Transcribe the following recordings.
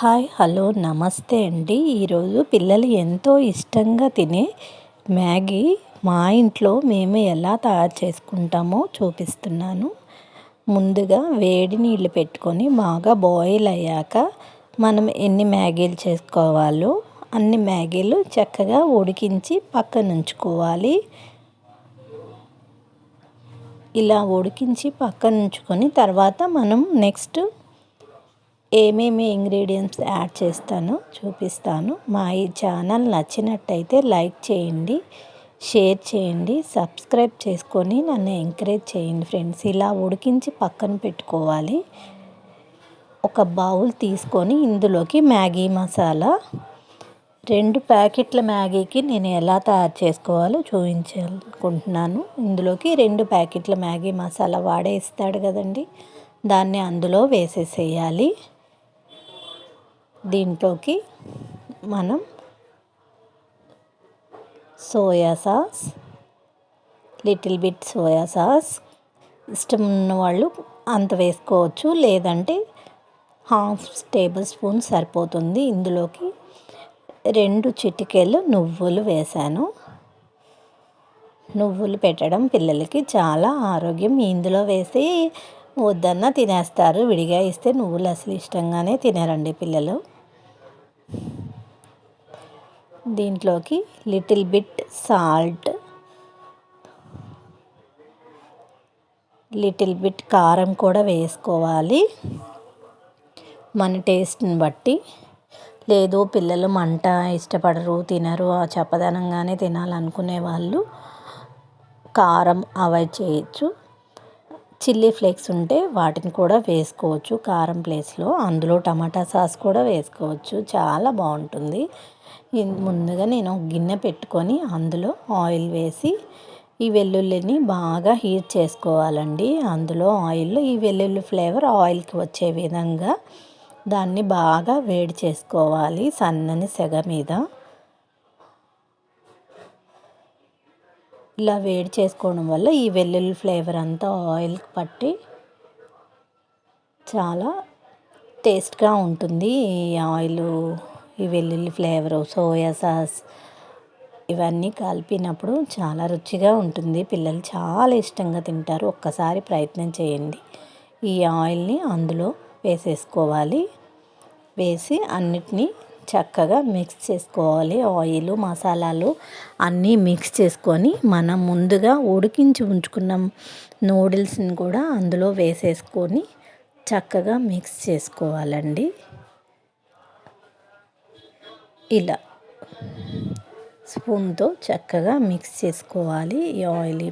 Hi hello నమస్తే అండి. ఈరోజు పిల్లలు ఎంతో ఇష్టంగా తినే మ్యాగీ మా ఇంట్లో మేము ఎలా తయారు చేసుకుంటామో చూపిస్తున్నాను. ముందుగా వేడి నీళ్ళు పెట్టుకొని బాగా బాయిల్ అయ్యాక మనం ఎన్ని మ్యాగీలు చేసుకోవాలో అన్ని మ్యాగీలు చక్కగా ఉడికించి పక్కన ఉంచుకోవాలి. ఇలా ఉడికించి పక్కన ఉంచుకొని తర్వాత మనం నెక్స్ట్ ఏమేమి ఇంగ్రీడియంట్స్ యాడ్ చేస్తానో చూపిస్తాను. మా ఈ ఛానల్ నచ్చినట్టయితే లైక్ చేయండి షేర్ చేయండి సబ్స్క్రైబ్ చేసుకొని నన్ను ఎంకరేజ్ చేయండి ఫ్రెండ్స్. ఇలా ఉడికించి పక్కన పెట్టుకోవాలి. ఒక బౌల్ తీసుకొని ఇందులోకి మ్యాగీ మసాలా. రెండు ప్యాకెట్ల మ్యాగీకి నేను ఎలా తయారు చేసుకోవాలో చూపించాలనుకుంటున్నాను. ఇందులోకి రెండు ప్యాకెట్ల మ్యాగీ మసాలా వాడే ఇస్తాడు కదండి. దాన్ని అందులో వేసేసేయాలి. దీంట్లోకి మనం soya sauce little bit soya sauce ఇష్టం ఉన్న వాళ్ళు అంత వేసుకోవచ్చు. లేదంటే హాఫ్ టేబుల్ స్పూన్ సరిపోతుంది. ఇందులోకి రెండు చిటికెలు నువ్వులు వేశాను. నువ్వులు పెట్టడం పిల్లలకి చాలా ఆరోగ్యం. ఇందులో వేసి వద్దన్న తినేస్తారు. విడిగా ఇస్తే నువ్వులు అసలు ఇష్టంగానే తినరండి పిల్లలు. దీంట్లోకి little bit salt little bit కారం కూడా వేసుకోవాలి. మన టేస్ట్ని బట్టి. లేదు పిల్లలు మంట ఇష్టపడరు తినరు చప్పదనంగానే తినాలనుకునే వాళ్ళు కారం అవాయిడ్ చేయొచ్చు. చిల్లీ ఫ్లేక్స్ ఉంటే వాటిని కూడా వేసుకోవచ్చు. కారం ప్లేస్లో అందులో టమాటా సాస్ కూడా వేసుకోవచ్చు. చాలా బాగుంటుంది. ముందుగా నేను గిన్నె పెట్టుకొని అందులో ఆయిల్ వేసి ఈ వెల్లుల్లిని బాగా హీట్ చేసుకోవాలండి. అందులో ఆయిల్ ఈ వెల్లుల్లి ఫ్లేవర్ ఆయిల్కి వచ్చే విధంగా దాన్ని బాగా వేడి చేసుకోవాలి సన్నని సెగ మీద. ఇలా వేడి చేసుకోవడం వల్ల ఈ వెల్లుల్లి ఫ్లేవర్ అంతా ఆయిల్కి పట్టి చాలా టేస్ట్గా ఉంటుంది. ఈ ఆయిల్ ఈ వెల్లుల్లి ఫ్లేవర్ సోయా సాస్ ఇవన్నీ కలిపినప్పుడు చాలా రుచిగా ఉంటుంది. పిల్లలు చాలా ఇష్టంగా తింటారు. ఒక్కసారి ప్రయత్నం చేయండి. ఈ ఆయిల్ని అందులో వేసేసుకోవాలి. వేసి అన్నిటినీ చక్కగా మిక్స్ చేసుకోవాలి. ఆయిల్ మసాలాలు అన్నీ మిక్స్ చేసుకొని మనం ముందుగా ఉడికించి ఉంచుకున్న నూడిల్స్ని కూడా అందులో వేసేసుకొని చక్కగా మిక్స్ చేసుకోవాలండి. ఇలా స్పూన్తో చక్కగా మిక్స్ చేసుకోవాలి. ఈ ఆయిల్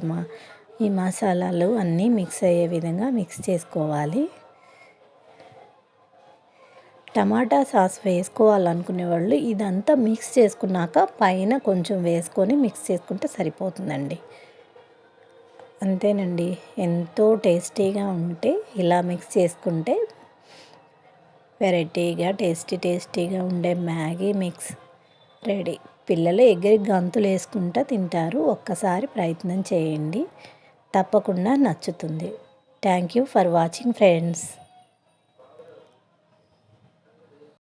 ఈ మసాలాలు అన్నీ మిక్స్ అయ్యే విధంగా మిక్స్ చేసుకోవాలి. టమాటా సాస్ వేసుకోవాలనుకునే వాళ్ళు ఇదంతా మిక్స్ చేసుకున్నాక పైన కొంచెం వేసుకొని మిక్స్ చేసుకుంటే సరిపోతుందండి. అంతేనండి. ఎంతో టేస్టీగా ఉంటే ఇలా మిక్స్ చేసుకుంటే వెరైటీగా టేస్టీ టేస్టీగా ఉండే మ్యాగీ మిక్స్ రెడీ. పిల్లలు ఎగిరి గంతులు వేసుకుంటూ తింటారు. ఒక్కసారి ప్రయత్నం చేయండి. తప్పకుండా నచ్చుతుంది. Thank you for watching friends